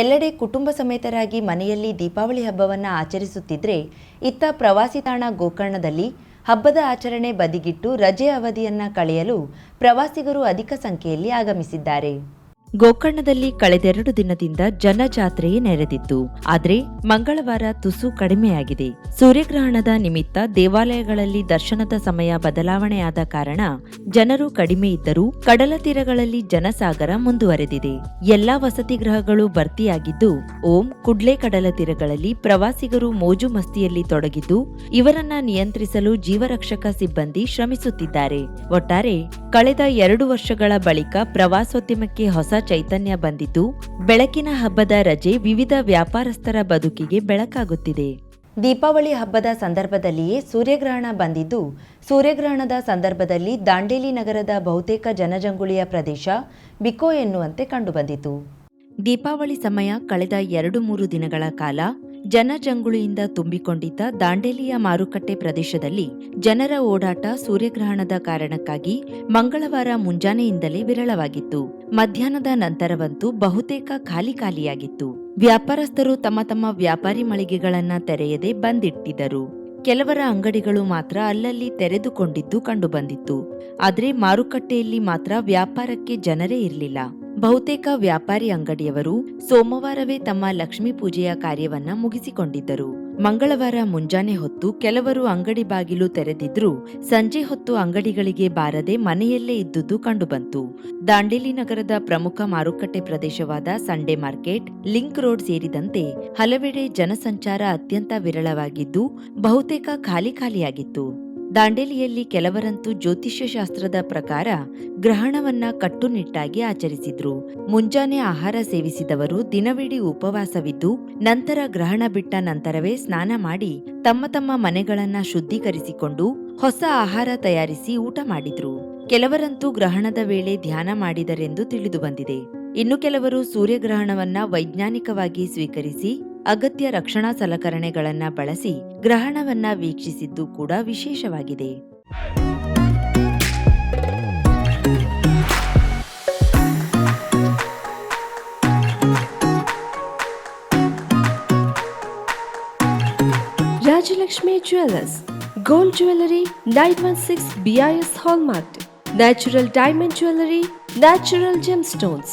ಎಲ್ಲೆಡೆ ಕುಟುಂಬ ಸಮೇತರಾಗಿ ಮನೆಯಲ್ಲಿ ದೀಪಾವಳಿ ಹಬ್ಬವನ್ನು ಆಚರಿಸುತ್ತಿದ್ದರೆ ಇತ್ತ ಪ್ರವಾಸಿ ತಾಣ ಗೋಕರ್ಣದಲ್ಲಿ ಹಬ್ಬದ ಆಚರಣೆ ಬದಿಗಿಟ್ಟು ರಜೆ ಅವಧಿಯನ್ನ ಕಳೆಯಲು ಪ್ರವಾಸಿಗರು ಅಧಿಕ ಸಂಖ್ಯೆಯಲ್ಲಿ ಆಗಮಿಸಿದ್ದಾರೆ. ಗೋಕರ್ಣದಲ್ಲಿ ಕಳೆದೆರಡು ದಿನದಿಂದ ಜನಜಾತ್ರೆಯೇ ನೆರೆದಿತ್ತು ಆದರೆ ಮಂಗಳವಾರ ತುಸು ಕಡಿಮೆಯಾಗಿದೆ. ಸೂರ್ಯಗ್ರಹಣದ ನಿಮಿತ್ತ ದೇವಾಲಯಗಳಲ್ಲಿ ದರ್ಶನದ ಸಮಯ ಬದಲಾವಣೆಯಾದ ಕಾರಣ ಜನರು ಕಡಿಮೆ ಇದ್ದರೂ ಕಡಲ ತೀರಗಳಲ್ಲಿ ಜನಸಾಗರ ಮುಂದುವರೆದಿದೆ. ಎಲ್ಲಾ ವಸತಿ ಗೃಹಗಳು ಭರ್ತಿಯಾಗಿದ್ದು, ಓಂ ಕುಡ್ಲೆ ಕಡಲ ತೀರಗಳಲ್ಲಿ ಪ್ರವಾಸಿಗರು ಮೋಜು ಮಸ್ತಿಯಲ್ಲಿ ತೊಡಗಿದ್ದು, ಇವರನ್ನ ನಿಯಂತ್ರಿಸಲು ಜೀವರಕ್ಷಕ ಸಿಬ್ಬಂದಿ ಶ್ರಮಿಸುತ್ತಿದ್ದಾರೆ. ಒಟ್ಟಾರೆ ಕಳೆದ ಎರಡು ವರ್ಷಗಳ ಬಳಿಕ ಪ್ರವಾಸೋದ್ಯಮಕ್ಕೆ ಹೊಸ ಚೈತನ್ಯ ಬಂದಿದ್ದು, ಬೆಳಕಿನ ಹಬ್ಬದ ರಜೆ ವಿವಿಧ ವ್ಯಾಪಾರಸ್ಥರ ಬದುಕಿಗೆ ಬೆಳಕಾಗುತ್ತಿದೆ. ದೀಪಾವಳಿ ಹಬ್ಬದ ಸಂದರ್ಭದಲ್ಲಿಯೇ ಸೂರ್ಯಗ್ರಹಣ ಬಂದಿದ್ದು, ಸೂರ್ಯಗ್ರಹಣದ ಸಂದರ್ಭದಲ್ಲಿ ದಾಂಡೇಲಿ ನಗರದ ಬಹುತೇಕ ಜನಜಂಗುಳಿಯ ಪ್ರದೇಶ ಬಿಕೋ ಎನ್ನುವಂತೆ ಕಂಡುಬಂದಿತು. ದೀಪಾವಳಿ ಸಮಯ ಕಳೆದ ಎರಡು ಮೂರು ದಿನಗಳ ಕಾಲ ಜನಜಂಗುಳಿಯಿಂದ ತುಂಬಿಕೊಂಡಿದ್ದ ದಾಂಡೇಲಿಯ ಮಾರುಕಟ್ಟೆ ಪ್ರದೇಶದಲ್ಲಿ ಜನರ ಓಡಾಟ ಸೂರ್ಯಗ್ರಹಣದ ಕಾರಣಕ್ಕಾಗಿ ಮಂಗಳವಾರ ಮುಂಜಾನೆಯಿಂದಲೇ ವಿರಳವಾಗಿತ್ತು. ಮಧ್ಯಾಹ್ನದ ನಂತರವಂತೂ ಬಹುತೇಕ ಖಾಲಿ ಖಾಲಿಯಾಗಿತ್ತು. ವ್ಯಾಪಾರಸ್ಥರು ತಮ್ಮ ತಮ್ಮ ವ್ಯಾಪಾರಿ ಮಳಿಗೆಗಳನ್ನ ತೆರೆಯದೆ ಬಂದಿಟ್ಟಿದ್ದರು. ಕೆಲವರ ಅಂಗಡಿಗಳು ಮಾತ್ರ ಅಲ್ಲಲ್ಲಿ ತೆರೆದುಕೊಂಡಿದ್ದು ಕಂಡುಬಂದಿತ್ತು. ಆದರೆ ಮಾರುಕಟ್ಟೆಯಲ್ಲಿ ಮಾತ್ರ ವ್ಯಾಪಾರಕ್ಕೆ ಜನರೇ ಇರಲಿಲ್ಲ. ಬಹುತೇಕ ವ್ಯಾಪಾರಿ ಅಂಗಡಿಯವರು ಸೋಮವಾರವೇ ತಮ್ಮ ಲಕ್ಷ್ಮೀ ಪೂಜೆಯ ಕಾರ್ಯವನ್ನ ಮುಗಿಸಿಕೊಂಡಿದ್ದರು. ಮಂಗಳವಾರ ಮುಂಜಾನೆ ಹೊತ್ತು ಕೆಲವರು ಅಂಗಡಿ ಬಾಗಿಲು ತೆರೆದಿದ್ರೂ ಸಂಜೆ ಹೊತ್ತು ಅಂಗಡಿಗಳಿಗೆ ಬಾರದೆ ಮನೆಯಲ್ಲೇ ಇದ್ದುದು ಕಂಡುಬಂತು. ದಾಂಡೇಲಿ ನಗರದ ಪ್ರಮುಖ ಮಾರುಕಟ್ಟೆ ಪ್ರದೇಶವಾದ ಸಂಡೇ ಮಾರ್ಕೆಟ್ ಲಿಂಕ್ ರೋಡ್ ಸೇರಿದಂತೆ ಹಲವೆಡೆ ಜನಸಂಚಾರ ಅತ್ಯಂತ ವಿರಳವಾಗಿದ್ದು, ಬಹುತೇಕ ಖಾಲಿ ಖಾಲಿಯಾಗಿತ್ತು. ದಾಂಡೇಲಿಯಲ್ಲಿ ಕೆಲವರಂತೂ ಜ್ಯೋತಿಷ್ಯ ಶಾಸ್ತ್ರದ ಪ್ರಕಾರ ಗ್ರಹಣವನ್ನ ಕಟ್ಟುನಿಟ್ಟಾಗಿ ಆಚರಿಸಿದ್ರು. ಮುಂಜಾನೆ ಆಹಾರ ಸೇವಿಸಿದವರು ದಿನವಿಡೀ ಉಪವಾಸವಿದ್ದು, ನಂತರ ಗ್ರಹಣ ಬಿಟ್ಟ ನಂತರವೇ ಸ್ನಾನ ಮಾಡಿ ತಮ್ಮ ತಮ್ಮ ಮನೆಗಳನ್ನ ಶುದ್ಧೀಕರಿಸಿಕೊಂಡು ಹೊಸ ಆಹಾರ ತಯಾರಿಸಿ ಊಟ ಮಾಡಿದ್ರು. ಕೆಲವರಂತೂ ಗ್ರಹಣದ ವೇಳೆ ಧ್ಯಾನ ಮಾಡಿದರೆಂದು ತಿಳಿದುಬಂದಿದೆ. ಇನ್ನು ಕೆಲವರು ಸೂರ್ಯಗ್ರಹಣವನ್ನ ವೈಜ್ಞಾನಿಕವಾಗಿ ಸ್ವೀಕರಿಸಿ ಅಗತ್ಯ ರಕ್ಷಣಾ ಸಲಕರಣೆಗಳನ್ನ ಬಳಸಿ ಗ್ರಹಣವನ್ನ ವೀಕ್ಷಿಸಿದ್ದು ಕೂಡ ವಿಶೇಷವಾಗಿದೆ. Rajalakshmi jewellers, gold jewellery nine one six BIS hallmark natural diamond jewellery, natural gem stones